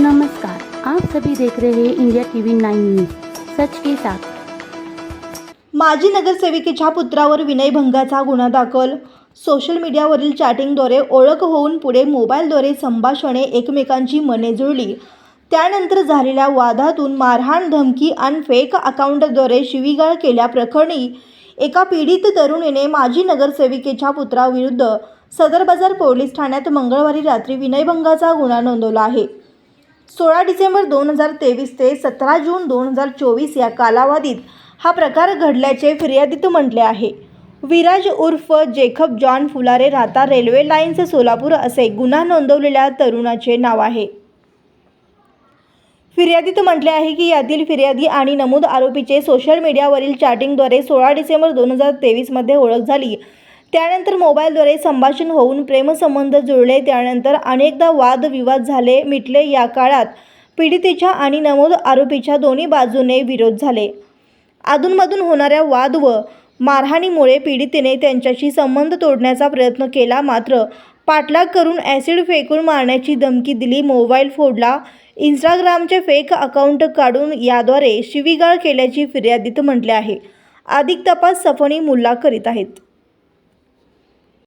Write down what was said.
नमस्कार आप सभी देख रहे हैं इंडिया टीव्ही नाईन न्यूज सच के साथ। माजी नगरसेविकेच्या पुत्रावर विनयभंगाचा गुन्हा दाखल। सोशल मीडियावरील चॅटिंगद्वारे ओळख होऊन पुढे मोबाईलद्वारे संभाषणे एकमेकांची मने जुळली। त्यानंतर झालेल्या वादातून मारहाण धमकी आणि फेक अकाउंटद्वारे शिवीगाळ केल्याप्रकरणी एका पीडित तरुणीने माजी नगरसेविकेच्या पुत्राविरुद्ध सदर बाजार पोलीस ठाण्यात मंगळवारी रात्री विनयभंगाचा गुन्हा नोंदवला आहे। सोळा डिसेंबर दोन हजार तेवीस ते सतरा जून दोन हजार चोवीस या कालावधीत हा प्रकार घडल्याचे फिर्यादीत म्हटले आहे. विराज उर्फ जेखब जॉन फुलारे राहता रेल्वे लाईन्स सोलापूर असे गुन्हा नोंदवलेल्या तरुणाचे नाव आहे. फिर्यादीत म्हटले आहे की यातील फिर्यादी आणि नमूद आरोपीचे सोशल मीडियावरील चॅटिंगद्वारे सोळा डिसेंबर दोन हजार तेवीसमध्ये ओळख झाली. त्यानंतर मोबाईलद्वारे संभाषण होऊन प्रेमसंबंध जुळले. त्यानंतर अनेकदा वादविवाद झाले मिटले. या काळात पीडितेच्या आणि नमोद आरोपीच्या दोन्ही बाजूने विरोध झाले. अधूनमधून होणाऱ्या वाद व मारहाणीमुळे पीडितेने त्यांच्याशी संबंध तोडण्याचा प्रयत्न केला. मात्र पाठलाग करून ॲसिड फेकून मारण्याची धमकी दिली. मोबाईल फोडला. इंस्टाग्रामचे फेक अकाउंट काढून याद्वारे शिवीगाळ केल्याची फिर्यादीत म्हटले आहे. अधिक तपास सफणी मुल्ला करीत आहेत.